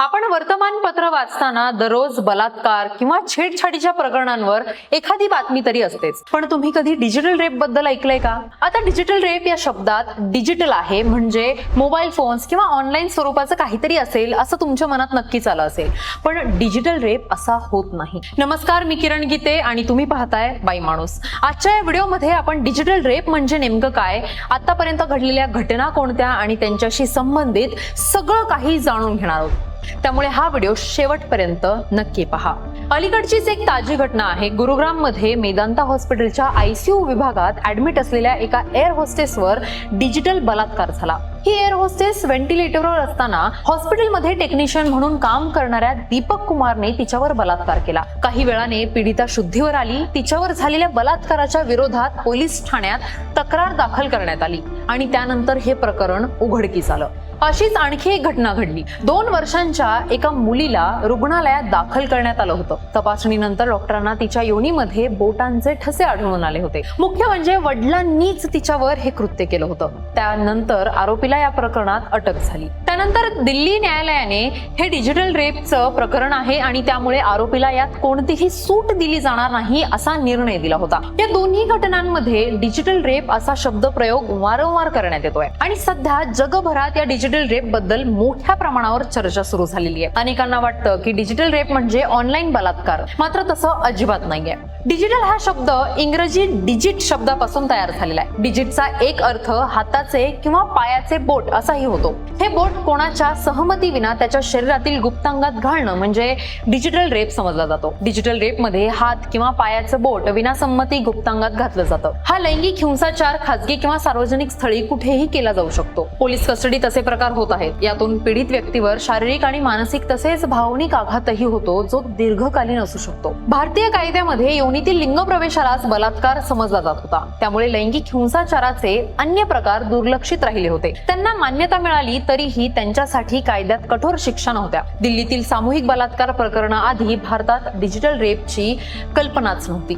आपण वर्तमानपत्र वाचताना दररोज बलात्कार किंवा छेडछाडीच्या प्रकरणांवर एखादी बातमी तरी असतेच. पण तुम्ही कधी डिजिटल रेपबद्दल ऐकलंय का? आता डिजिटल रेप या शब्दात डिजिटल आहे म्हणजे मोबाईल फोन्स किंवा ऑनलाईन स्वरूपाचं काहीतरी असेल असं तुमच्या मनात नक्कीच आलं असेल. पण डिजिटल रेप असा होत नाही. नमस्कार मी किरण गीते आणि तुम्ही पाहताय बाई माणूस. आजच्या या व्हिडिओमध्ये आपण डिजिटल रेप म्हणजे नेमकं काय आतापर्यंत घडलेल्या घटना कोणत्या आणि त्यांच्याशी संबंधित सगळं काही जाणून घेणार आहोत. त्यामुळे हा व्हिडिओ शेवटपर्यंत नक्की पहा. अलीकडचीच एक ताजी घटना आहे. गुरुग्राममध्ये मेदांता हॉस्पिटलच्या आयसीयू विभागात ऍडमिट असलेल्या एका एअर होस्टेसवर डिजिटल बलात्कार झाला. ही एअर होस्टेस व्हेंटिलेटरवर असताना हॉस्पिटलमध्ये टेक्निशियन म्हणून काम करणाऱ्या दीपक कुमारने तिच्यावर बलात्कार केला. काही वेळाने पीडिता शुद्धीवर आली. तिच्यावर झालेल्या बलात्काराच्या विरोधात पोलीस ठाण्यात तक्रार दाखल करण्यात आली आणि त्यानंतर हे प्रकरण उघडकीस आलं. अशीच आणखी एक घटना घडली. दोन वर्षांच्या एका मुलीला रुग्णालयात दाखल करण्यात आलं होतं. तपासणीनंतर डॉक्टरांना तिच्या योनीमध्ये बोटांचे ठसे आढळून आले होते. मुख्य म्हणजे वडिलांनीच तिच्यावर हे कृत्य केलं होतं. त्यानंतर आरोपीला या प्रकरणात अटक झाली. त्यानंतर दिल्ली न्यायालयाने हे डिजिटल रेपचं प्रकरण आहे आणि त्यामुळे आरोपीला यात कोणतीही सूट दिली जाणार नाही असा निर्णय दिला होता. या दोन्ही घटनांमध्ये डिजिटल रेप असा शब्द प्रयोग वारंवार करण्यात येतोय. आणि सध्या जगभरात या डिजिटल रेपबद्दल मोठ्या प्रमाणावर चर्चा सुरू झालेली आहे. अनेकांना वाटतं की डिजिटल रेप म्हणजे ऑनलाईन बलात्कार. मात्र तसं अजिबात नाहीये. डिजिटल हा शब्द इंग्रजी डिजिट शब्दापासून तयार झालेला आहे. डिजिटचा एक अर्थ हाताचे किंवा पायाचे बोट असाही होतो. हे बोट कोणाच्या सहमती विना त्याच्या शरीरातील गुप्तांगात घालणं म्हणजे डिजिटल रेप समजला जातो. डिजिटल रेपमध्ये हात किंवा पायाचं बोट विनासंमती गुप्तांगात घातलं जातं. हा लैंगिक हिंसाचार खाजगी किंवा सार्वजनिक स्थळी कुठेही केला जाऊ शकतो. पोलीस कस्टडीत असे प्रकार होत आहेत. यातून पीडित व्यक्तीवर शारीरिक आणि मानसिक तसेच भावनिक आघातही होतो जो दीर्घकालीन असू शकतो. भारतीय कायद्यामध्ये योनीतील लिंग प्रवेशालाच बलात्कार समजला जात होता. त्यामुळे लैंगिक हिंसाचाराचे अन्य प्रकार दुर्लक्षित राहिले होते. त्यांना मान्यता मिळाली तरीही त्यांच्यासाठी कायद्यात कठोर शिक्षा नव्हत्या. दिल्लीतील सामूहिक बलात्कार प्रकरणाआधी भारतात डिजिटल रेपची कल्पनाच नव्हती.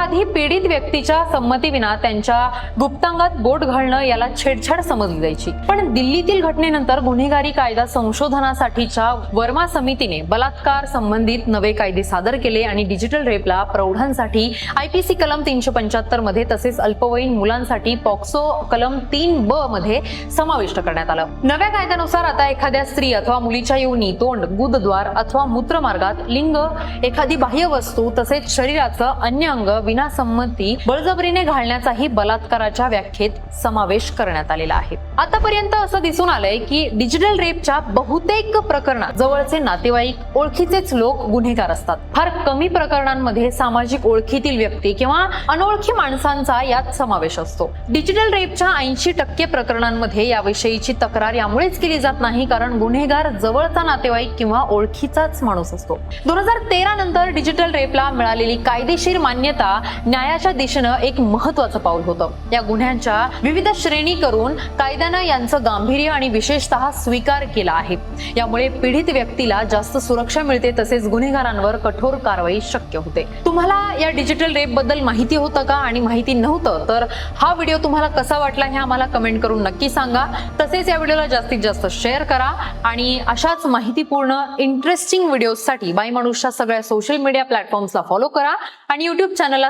याआधी पीडित व्यक्तीच्या संमतीविना त्यांच्या गुप्तांगात बोट घालणं याला छेडछाड समजली जायची. पण दिल्लीतील घटनेनंतर गुन्हेगारी कायदा संशोधनासाठीच्या वर्मा समितीने बलात्कार संबंधित नवे कायदे सादर केले आणि डिजिटल रेपला प्रौढांसाठी आयपीसी कलम तीनशे पंच्याहत्तरमध्ये तसेच अल्पवयीन मुलांसाठी पॉक्सो कलम तीन ब मध्ये समाविष्ट करण्यात आलं. नव्या कायद्यानुसार आता एखाद्या स्त्री अथवा मुलीच्या योनी तोंड गुदद्वार अथवा मूत्रमार्गात लिंग एखादी बाह्य वस्तू तसेच शरीराचं अन्य अंग विनासंमती बळजबरीने घालण्याचाही बलात्काराच्या व्याख्येत समावेश करण्यात आलेला आहे. आतापर्यंत असं दिसून आलंय की डिजिटल रेपच्या बहुतेक प्रकरणात जवळचे नातेवाईक ओळखीचेच लोक गुन्हेगार असतात. फार कमी प्रकरणांमध्ये सामाजिक ओळखीतील व्यक्ती किंवा अनोळखी माणसांचा यात समावेश असतो. डिजिटल रेपच्या ऐंशी टक्के प्रकरणांमध्ये याविषयीची तक्रार यामुळेच केली जात नाही कारण गुन्हेगार जवळचा नातेवाईक किंवा ओळखीचाच माणूस असतो. दोन हजार तेरा नंतर डिजिटल रेपला मिळालेली कायदेशीर मान्यता न्यायाच्या दिशेनं एक महत्वाचं पाऊल होतं. या गुन्ह्यांच्या विविध श्रेणी करून कायद्यानं यांचं गांभीर्य आणि विशेषतः स्वीकार केला आहे. यामुळे पीडित व्यक्तीला जास्त सुरक्षा मिळते तसेच गुन्हेगारांवर कठोर कारवाई शक्य होते. तुम्हाला या डिजिटल रेपबद्दल माहिती होतं का? आणि माहिती नव्हतं तर हा व्हिडिओ तुम्हाला कसा वाटला हे आम्हाला कमेंट करून नक्की सांगा. तसेच या व्हिडिओला जास्तीत जास्त शेअर करा आणि अशाच माहितीपूर्ण इंटरेस्टिंग व्हिडिओसाठी बाई मनुष्या सगळ्या सोशल मीडिया प्लॅटफॉर्म्सला फॉलो करा आणि युट्यूब चॅनलला